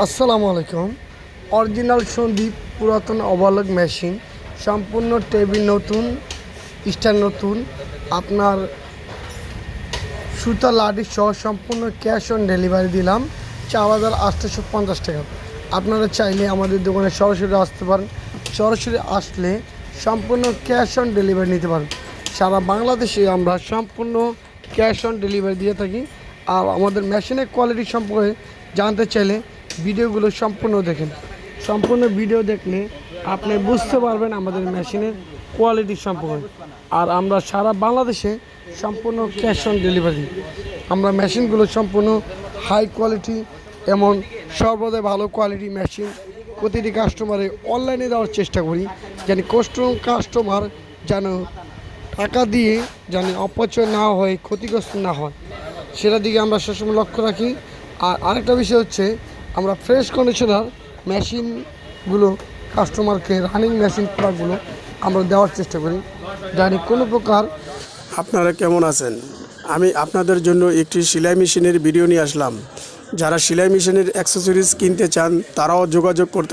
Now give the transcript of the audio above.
আসসালামু আলাইকুম। অরিজিনাল সন্দীপ পুরাতন অবালক মেশিন, সম্পূর্ণ টেবিল নতুন, স্টার নতুন। আপনার সুতা লাডি সহ সম্পূর্ণ ক্যাশ অন ডেলিভারি দিলাম, চার হাজার আটশোশো পঞ্চাশ টাকা। আপনারা চাইলে আমাদের দোকানে সরাসরি আসতে পারেন, সরাসরি আসলে সম্পূর্ণ ক্যাশ অন ডেলিভারি নিতে পারেন। সারা বাংলাদেশে আমরা সম্পূর্ণ ক্যাশ অন ডেলিভারি দিয়ে থাকি। আর আমাদের মেশিনের কোয়ালিটি সম্পর্কে জানতে চাইলে ভিডিওগুলো সম্পূর্ণ দেখেন। সম্পূর্ণ ভিডিও দেখলে আপনি বুঝতে পারবেন আমাদের মেশিনের কোয়ালিটি সম্পর্কে। আর আমরা সারা বাংলাদেশে সম্পূর্ণ ক্যাশ অন ডেলিভারি আমরা মেশিনগুলো সম্পূর্ণ হাই কোয়ালিটি এমন সর্বদাই ভালো কোয়ালিটি মেশিন প্রতিটি কাস্টমারে অনলাইনে দেওয়ার চেষ্টা করি, যেন কষ্ট কাস্টমার যেন টাকা দিয়ে যেন অপচয় না হয়, ক্ষতিগ্রস্ত না হয়। সেটার দিকে আমরা সবসময় লক্ষ্য রাখি। আর আরেকটা বিষয় হচ্ছে আমরা ফ্রেশ কন্ডিশনার মেশিনগুলো কাস্টমারকে রানিং মেশিন প্রোডাক্টগুলো আমরা দেওয়ার চেষ্টা করি। জানি কোনো প্রকার আপনারা কেমন আছেন? আমি আপনাদের জন্য একটি সেলাই মেশিনের ভিডিও নিয়ে আসলাম। যারা সেলাই মেশিনের অ্যাক্সেসরিজ কিনতে চান, তারাও যোগাযোগ করতে